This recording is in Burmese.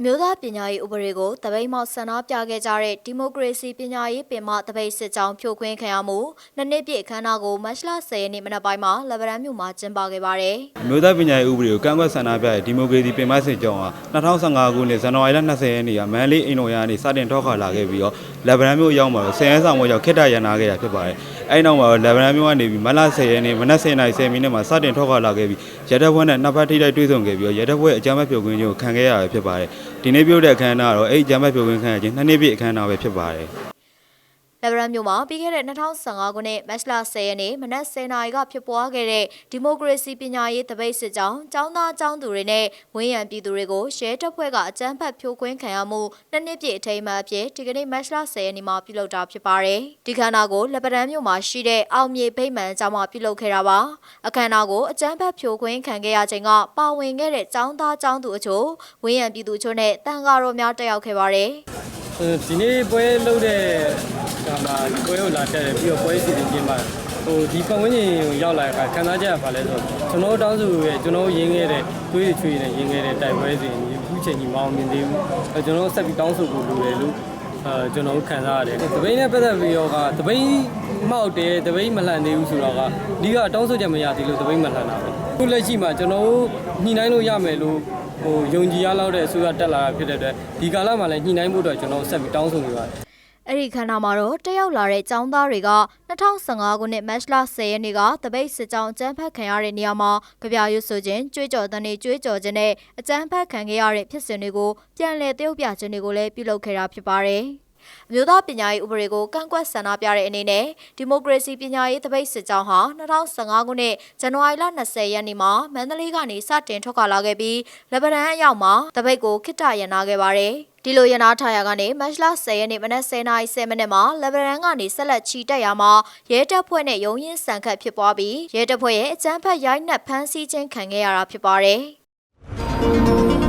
အမျိုးသားပညာရေးဥပဒေကိုတပိတ်မောက်ဆန္ဒပြခဲ့ကြတဲ့ဒီမိုကရေစီပညာရေးပင်မတပိတ်စစ်ကြောင်းဖြိုခွင်းခံရမှုနှစ်နှစ်ပြည့်အခမ်းအနားကိုမတ်လ10ရက်နေ့မနက်ပိုင်းမှာလက်ဗရန်မြို့မှာကျင်းပခဲ့ပါတယ်။အမျိုးသားပညာရေးဥပဒေကိုကန့်ကွက်ဆန္ဒပြတဲ့ဒီမိုကရေစီပင်မစစ်ကြောင်းဟာ2015ခုနှစ်ဇန်နဝါရီလ20ရက်နေ့ကမန္တလေးအိမ်တော်ရကနေစတင်ထောက်ခါလာခဲ့ပြီးတော့လက်ဗရန်မြို့ရောက်မှာတော့ဆယ်ရန်ဆောင်ဘွဲကြောင့်ခိတ္တရန်နာခဲ့တာဖြစ်ပါတယ်။အဲဒီနောက်မှာတော့လက်ဗရန်မြို့ကနေပြီးမတ်လ10ရက်နေ့မနက်10:30မိနစ်မှာစတင်ထောက်ခါလာခဲ့ပြီးရတဲ့ဘွဲနဲ့နှစ်ဖက်ထိတိုက်တွေ့ဆုံခဲ့ပြီးတော့ရတဲ့ဘွဲအကြမ်းဖက်ဖြိုခွင်းခြင်းကိုခံခဲ့ရတာဖြစ်ပါတယ်။ဒီနေ့ပြုတ်တဲ့အခမ်းအနားကတော့အဲဒီအကြမ်းဖက်ဖြိုခွင်းခံရခြင်းနှစ်နှစ်ပြည့်အခမ်းအနားပဲဖြစ်ပါတယ်။ လက်ဗရန်မြို့မှာပြီးခဲ့တဲ့2015ခုနှစ်မတ်လ10ရက်နေ့မနက်10:00နာရီကဖြစ်ပွားခဲ့တဲ့ဒီမိုကရေစီပညာရေးတပိတ်စစ်ကြောင်းចောင်းသားចောင်းသူတွေနဲ့ဝင်းရံပြည်သူတွေကိုရဲတပ်ဖွဲ့ကအကြမ်းဖက်ဖြိုခွင်းခံရမှုနှစ်နှစ်ပြည့်အထိမ်းအမှတ်အဖြစ်ဒီကနေ့မတ်လ10ရက်နေ့မှာပြုလုပ်တာဖြစ်ပါတယ်။ဒီခန္ဓာကိုလက်ဗရန်မြို့မှာရှိတဲ့အောင်မြေဗိမ္မာန်ကျောင်းမှာပြုလုပ်ခဲ့တာပါ။အခမ်းအနားကိုအကြမ်းဖက်ဖြိုခွင်းခံခဲ့ရချိန်ကပါဝင်ခဲ့တဲ့ចောင်းသားចောင်းသူအချို့ဝင်းရံပြည်သူအချို့နဲ့တန်ဃာတော်များတက်ရောက်ခဲ့ပါတယ်။ ဒီနေ့ပွဲလုပ်တဲ့ ကမှာဒီပွဲကိုလာတက်တယ်ပြီးတော့ပွဲစီစဉ်ခြင်းမှာဟိုဒီပတ်ဝန်းကျင်ကိုရောက်လာတဲ့အခါခံစားချက်ရပါလဲဆိုတော့ကျွန်တော်တောင်းဆိုရဲ့ကျွန်တော်ရင်းခဲ့တဲ့တွေးချွေနဲ့ရင်းခဲ့တဲ့တိုက်ပွဲစဉ်အခုချိန်ကြီးမအောင်မြင်သေးဘူးအဲကျွန်တော်ဆက်ပြီးတောင်းဆိုဖို့လိုတယ်လို့အဲကျွန်တော်ခံစားရတယ်တပိန်းနဲ့ပတ်သက်ပြီးတော့ကတပိန်းမောက်တယ်တပိန်းမလှန်သေးဘူးဆိုတော့ကဒီကတောင်းဆိုချက်မရသေးလို့တပိန်းမလှန်တာပဲအခုလက်ရှိမှာကျွန်တော်တို့ညှိနှိုင်းလို့ရမယ်လို့ဟိုယုံကြည်ရလောက်တဲ့အစိုးရတက်လာတာဖြစ်တဲ့အတွက်ဒီကာလမှာလည်းညှိနှိုင်းဖို့အတွက်ကျွန်တော်ဆက်ပြီးတောင်းဆိုနေပါတယ် အဲ့ဒီခန္ဓာမှာတော့တက်ရောက်လာတဲ့ចောင်းသားတွေက2015ခုနှစ်မတ်လ10ရက်နေ့ကတပိတ်စစ်ကြောင်းအကြမ်းဖက်ခံရတဲ့နေရာမှာကြပြရွတ်ဆိုခြင်းကြွေးကြော်တဲ့နေကြွေးကြော်ခြင်းနဲ့အကြမ်းဖက်ခံခဲ့ရတဲ့ဖြစ်စဉ်တွေကိုပြန်လည်တရုပ်ပြခြင်းတွေကိုလည်းပြုလုပ်ခဲ့တာဖြစ်ပါတယ်။ အမျိုးသားပညာရေးဥပဒေကိုကန့်ကွက်ဆန္ဒပြတဲ့အနေနဲ့ဒီမိုကရေစီပညာရေးတပိတ်စစ်ကြောင်းဟာ2015ခုနှစ်ဇန်နဝါရီလ20ရက်နေ့မှာမန္တလေးကနေစတင်ထွက်ခွာလာခဲ့ပြီးလက်ဗရန်အရောက်မှာတပိတ်ကိုခိတ္တရန်နာခဲ့ပါတယ်။ဒီလိုရနာထားရကနေမတ်လ10ရက်နေ့မနက်10:30မိနစ်မှာလက်ဗရန်ကနေဆက်လက်ချီတက်ရမှာရဲတပ်ဖွဲ့နဲ့ရုံးရင်ဆန်ခတ်ဖြစ်ပွားပြီးရဲတပ်ဖွဲ့ရဲ့အကြမ်းဖက်ရိုက်နှက်ဖမ်းဆီးခြင်းခံခဲ့ရတာဖြစ်ပါတယ်။